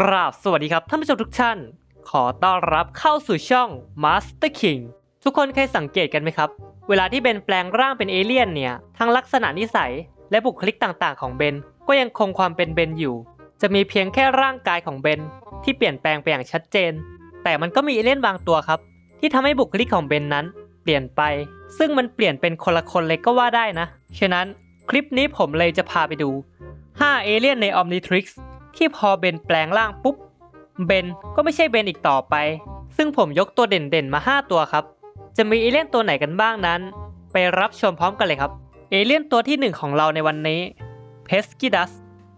กราบสวัสดีครับ ท่านผู้ชมทุกท่าน ขอต้อนรับเข้าสู่ช่อง Master King ทุกคนเคยสังเกตกันไหมครับ เวลาที่เบนแปลงร่างเป็นเอเลี่ยนเนี่ย ทั้งลักษณะนิสัย และบุคลิกต่างๆ ของเบน ก็ยังคงความเป็นเบนอยู่ จะมีเพียงแค่ร่างกายของเบนที่เปลี่ยนแปลงไปอย่างชัดเจน แต่มันก็มีเอเลี่ยนบางตัวครับ ที่ทำให้บุคลิกของเบนนั้น เปลี่ยนไป ซึ่งมันเปลี่ยนเป็นคนละคนเลยก็ว่าได้นะ ฉะนั้นคลิปนี้ผมเลยจะพาไปดู 5 เอเลี่ยนใน Omnitrix ที่พอเบนแปลงร่างปุ๊บ เบนก็ไม่ใช่เบนอีกต่อไป ซึ่งผมยกตัวเด่นๆมา 5 ตัวครับ จะมีเอเลี่ยนตัวไหนกันบ้างนั้น ไปรับชมพร้อมกันเลยครับ เอเลี่ยนตัวที่ 1 ของเราในวันนี้เพสกิดัส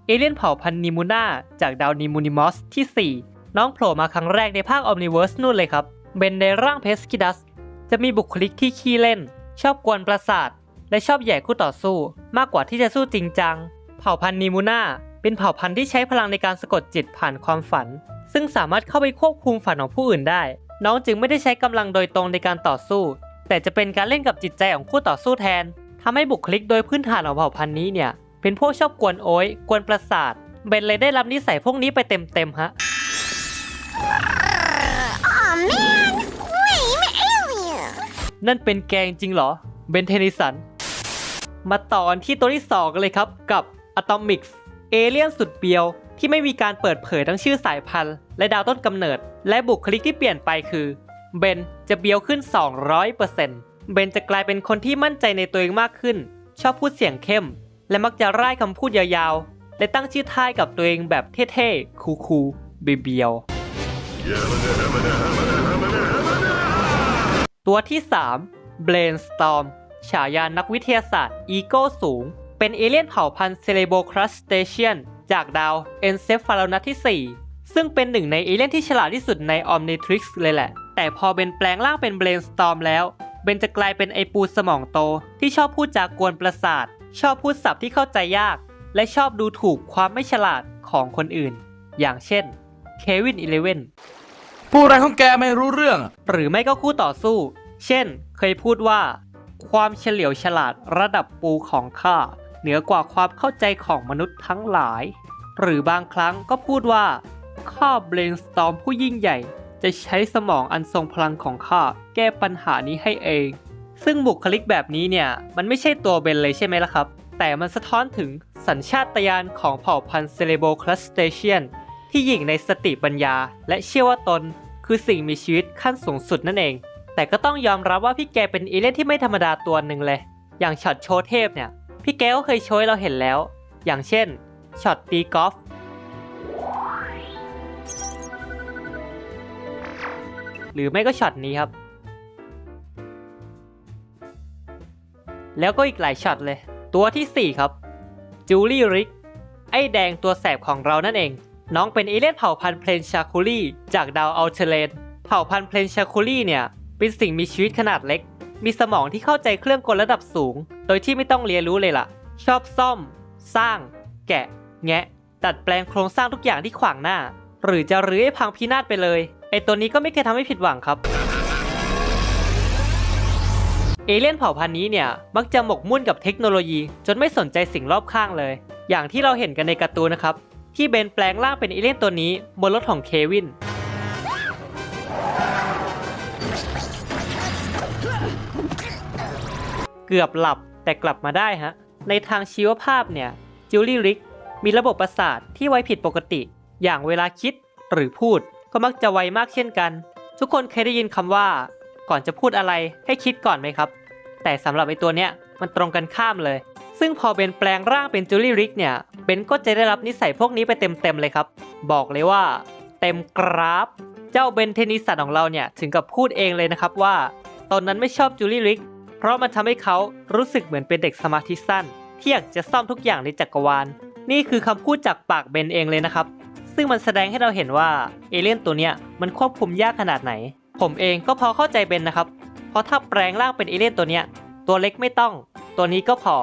เอเลี่ยนเผ่าพันธุ์นิมูนาจากดาวนิมูนิมอสที่ 4 น้องโผล่มาครั้งแรกในภาค Omniverse นู่นเลยครับ เบนในร่างเพสกิดัสจะมีบุคลิกที่ขี้เล่น ชอบกวนประสาท และชอบแย่คู่ต่อสู้ มากกว่าที่จะสู้จริงจัง เผ่าพันธุ์นิมูนา เป็นเผ่าพันธุ์ที่ใช้พลังในการสะกดจิตผ่านความฝัน ซึ่งสามารถเข้าไปควบคุมฝันของผู้อื่นได้ น้องจึงไม่ได้ใช้กำลังโดยตรงในการต่อสู้ แต่จะเป็นการเล่นกับจิตใจของคู่ต่อสู้แทนทำให้บุคลิกโดยพื้นฐานของเผ่าพันธุ์นี้เนี่ย เป็นพวกชอบกวนโอยกวนประสาท เบนเลยได้รับนิสัยพวกนี้ไปเต็มๆฮะ Aw man, lame alien. นั่นเป็นแกงจริงเหรอ เบนเทนิสัน มาต่อกันที่ตัวที่2กันเลยครับกับ Atomic เอเลี่ยนสุดเบียวที่ไม่มีการเปิดเผยทั้งชื่อสายพันธุ์ และดาวต้นกำเนิด และบุคลิกที่เปลี่ยนไปคือเบนจะเบียวขึ้น 200%เบนจะกลายเป็นคนที่มั่นใจในตัวเองมากขึ้น ชอบพูดเสียงเข้ม และมักจะร่ายคำพูดยาวๆ และตั้งชื่อท่ายกับตัวเองแบบเท่ๆ คูลๆเบียวตัวที่ 3 Brainstorm ฉายานักวิทยาศาสตร์ อีโก้สูง เป็นเอเลี่ยนเผ่าพันธุ์เซเลโบครัสเตเชียนจากดาวเอนเซฟาโลนัสที่ 4 ซึ่งเป็นหนึ่งในเอเลี่ยนที่ฉลาดที่สุดใน Omnitrix เลยแหละ แต่พอเบนแปลงร่างเป็น Brainstorm แล้ว เบนจะกลายเป็นไอปูสมองโต ที่ชอบพูดจากกวนประสาท ชอบพูดศัพท์ที่เข้าใจยาก และชอบดูถูกความไม่ฉลาดของคนอื่น อย่างเช่นเควินอีเลเวนผู้อะไรของแกไม่รู้เรื่องอะหรือไม่ก็คู่ต่อสู้ เช่น เคยพูดว่า ความเฉลียวฉลาดระดับปูของข้า เหนือกว่าความเข้าใจของมนุษย์ทั้งหลาย หรือบางครั้งก็พูดว่า ข้าเบรนสตอมผู้ยิ่งใหญ่ จะใช้สมองอันทรงพลังของข้าแก้ปัญหานี้ให้เอง ซึ่งบุคลิกแบบนี้เนี่ย มันไม่ใช่ตัวเบนเลยใช่ไหมล่ะครับ แต่มันสะท้อนถึงสัญชาตญาณของเผ่าพันธุ์เซเลโบคลัสเตเชียนที่หยิ่งในสติปัญญา และเชื่อว่าตน คือสิ่งมีชีวิตขั้นสูงสุดนั่นเอง แต่ก็ต้องยอมรับว่าพี่แกเป็นเอเลี่ยนที่ไม่ธรรมดาตัวหนึ่งเลย อย่างช็อตโชว์เทพเนี่ย พี่แกก็เคยโชว์ให้เราเห็นแล้ว อย่างเช่นช็อตตีกอล์ฟหรือไม่ก็ช็อตนี้ครับ แล้วก็อีกหลายช็อตเลย ตัวทีสี่ 4 ครับจูลี่ริก ไอ้แดงตัวแสบของเรานั่นเอง น้องเป็นเอเลี่ยนเผ่าพันธุ์เพลนชาคูลี่จากดาวอัลเทเลน เผ่าพันธุ์เพลนชาคูลี่เนี่ย เป็นสิ่งมีชีวิตขนาดเล็ก มีสมองที่เข้าใจเครื่องกลระดับสูง โดยที่ไม่ต้องเรียนรู้เลยล่ะ ชอบซ่อม สร้าง แกะ แงะ ดัดแปลงโครงสร้างทุกอย่างที่ขวางหน้า หรือจะรื้อให้พังพินาศไปเลย ไอตัวนี้ก็ไม่เคยทำให้ผิดหวังครับ เอเลี่ยนเผ่าพันธุ์นี้เนี่ย มักจะหมกมุ่นกับเทคโนโลยี จนไม่สนใจสิ่งรอบข้างเลย อย่างที่เราเห็นกันในการ์ตูนนะครับ ที่เบนแปลงร่างเป็นเอเลี่ยนตัวนี้บนรถของเควิน เกือบหลับแต่กลับมาได้ฮะ ในทางชีวภาพเนี่ยจิวลี่ริกมีระบบประสาทที่ไวผิดปกติ อย่างเวลาคิดหรือพูดก็มักจะไวมากเช่นกัน ทุกคนเคยได้ยินคำว่า ก่อนจะพูดอะไรให้คิดก่อนไหมครับ แต่สำหรับไอตัวเนี้ยมันตรงกันข้ามเลย ซึ่งพอเบนแปลงร่างเป็นจูลี่ริกเนี่ยเบนก็จะได้รับนิสัยพวกนี้ไปเต็มๆเลยครับ บอกเลยว่า เต็มกราฟ เจ้าเบนเทนนิสันของเราเนี่ยถึงกับพูดเองเลยนะครับว่า ตอนนั้นไม่ชอบจูลี่ริก ราะมันทำให้เขารู้สึกเหมือนเป็นเด็กสมาธิสั้น ที่อยากจะซ่อมทุกอย่างในจักรวาล นี่คือคำพูดจากปากเบนเองเลยนะครับ ซึ่งมันแสดงให้เราเห็นว่าเอเลี่ยนตัวเนี้ยมันควบคุมยากขนาดไหน ผมเองก็พอเข้าใจเบนนะครับ เพราะถ้าแปลงร่างเป็นเอเลี่ยนตัวเนี้ยตัวเล็กไม่ต้อง ตัวนี้ก็พอ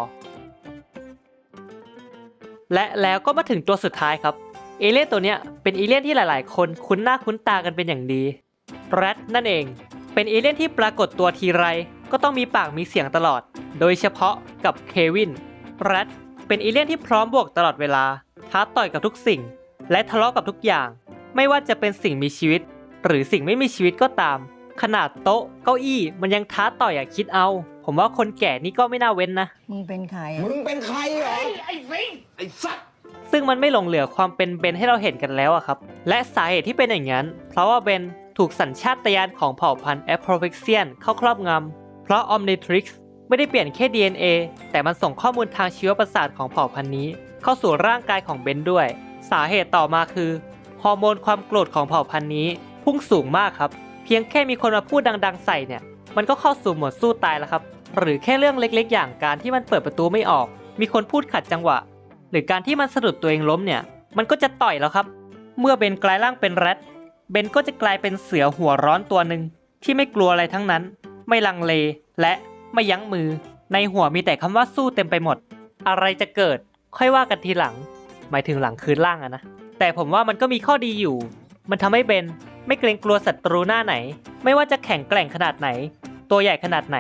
และแล้วก็มาถึงตัวสุดท้ายครับเอเลี่ยนตัวเนี้ยเป็นเอเลี่ยนที่หลาย ๆ คนคุ้นหน้าคุ้นตากันเป็นอย่างดีแรดนั่นเอง เป็นเอเลี่ยนที่ปรากฏตัวทีไร ก็ต้องมีปากมีเสียงตลอด โดยเฉพาะกับเควินแรดเป็นเอเลี่ยนที่พร้อมบวกตลอดเวลา ท้าต่อยกับทุกสิ่ง และทะเลาะกับทุกอย่าง ไม่ว่าจะเป็นสิ่งมีชีวิต หรือสิ่งไม่มีชีวิตก็ตาม ขนาดโต๊ะเก้าอี้มันยังท้าต่อยอะคิดเอา ผมว่าคนแก่นี่ก็ไม่น่าเว้นนะ มึงเป็นใครอะมึงเป็นใครเหรอ ไอ้สิงไอ้สัตว์ซึ่งมันไม่หลงเหลือความเป็นเบนให้เราเห็นกันแล้วอะครับ และสาเหตุที่เป็นอย่างนั้น เพราะว่าเบนถูกสัญชาตญาณของเผ่าพันธุ์แอปโ o ร i เซียนเข้าครอบงำ เพราะ Omnitrix ไม่ได้เปลี่ยนแค่ DNA แต่มันส่งข้อมูลทางชีวประสาทของเผ่าพันธุ์นี้ เข้าสู่ร่างกายของเบนด้วย สาเหตุต่อมาคือฮอร์โมนความโกรธของเผ่าพันธุ์นี้ พุ่งสูงมากครับ เพียงแค่มีคนมาพูดดัง ๆ ใส่เนี่ย มันก็เข้าสู่โหมดสู้ตายแล้วครับ หรือแค่เรื่องเล็กๆ อย่างการที่มันเปิดประตูไม่ออก มีคนพูดขัดจังหวะ หรือการที่มันสะดุดตัวเองล้มเนี่ย มันก็จะต่อยแล้วครับ เมื่อเบนกลายร่างเป็นแรดเบนก็จะกลายเป็นเสือหัวร้อนตัวหนึ่งที่ไม่กลัวอะไรทั้งนั้น ไม่ลังเล และไม่ยั้งมือ ในหัวมีแต่คำว่าสู้เต็มไปหมด อะไรจะเกิดค่อยว่ากันทีหลัง หมายถึงหลังคืนล่างอะนะ แต่ผมว่ามันก็มีข้อดีอยู่ มันทำให้เบนไม่เกรงกลัวศัตรูหน้าไหน ไม่ว่าจะแข็งแกร่งขนาดไหน ตัวใหญ่ขนาดไหน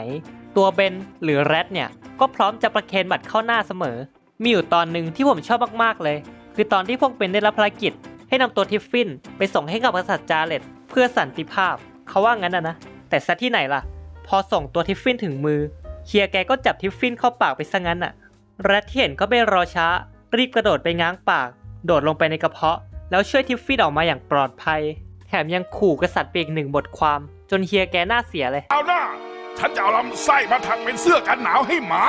ตัวเบนหรือแรดเนี่ย ก็พร้อมจะประเคนบัตรเข้าหน้าเสมอ มีอยู่ตอนหนึ่งที่ผมชอบมากๆเลย คือตอนที่พวกเบนได้รับภารกิจ ให้นำตัวทิฟฟินไปส่งให้กับกษัตริย์จาเลตเพื่อสันติภาพ เขาว่างั้นนะนะ แต่ซะที่ไหนล่ะ พอส่งตัวทิฟฟินถึงมือเฮียแกก็จับทิฟฟินเข้าปากไปซะงั้นอะแรดที่เห็นก็ไม่รอช้า รีบกระโดดไปง้างปาก โดดลงไปในกระเพาะ แล้วช่วยทิฟฟินออกมาอย่างปลอดภัย แถมยังขู่กษัตริย์ไปอีกหนึ่งบทความ จนเฮียแกหน้าเสียเลยเอาหน้าฉันจะเอาลำไส้มาถักเป็นเสื้อกันหนาวให้หมา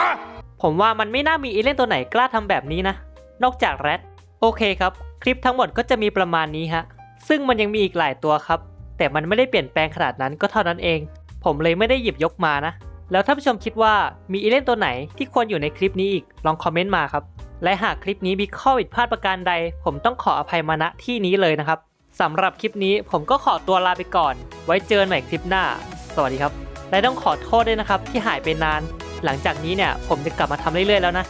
ผมว่ามันไม่น่ามีเอเลี่ยนตัวไหนกล้าทำแบบนี้นะ นอกจากแรดโอเคครับ คลิปทั้งหมดก็จะมีประมาณนี้ฮะ ซึ่งมันยังมีอีกหลายตัวครับ แต่มันไม่ได้เปลี่ยนแปลงขนาดนั้นก็เท่านั้นเอง ผมเลยไม่ได้หยิบยกมานะ แล้วท่านผู้ชมคิดว่ามีเอเล่นตัวไหนที่ควรอยู่ในคลิปนี้อีก ลองคอมเมนต์มาครับ และหากคลิปนี้มีข้อผิดพลาดประการใด ผมต้องขออภัยมาณที่นี้เลยนะครับสำหรับคลิปนี้ผมก็ขอตัวลาไปก่อน ไว้เจอกันใหม่คลิปหน้า สวัสดีครับ และต้องขอโทษด้วยนะครับที่หายไปนาน หลังจากนี้เนี่ยผมจะกลับมาทำเรื่อยๆแล้วนะ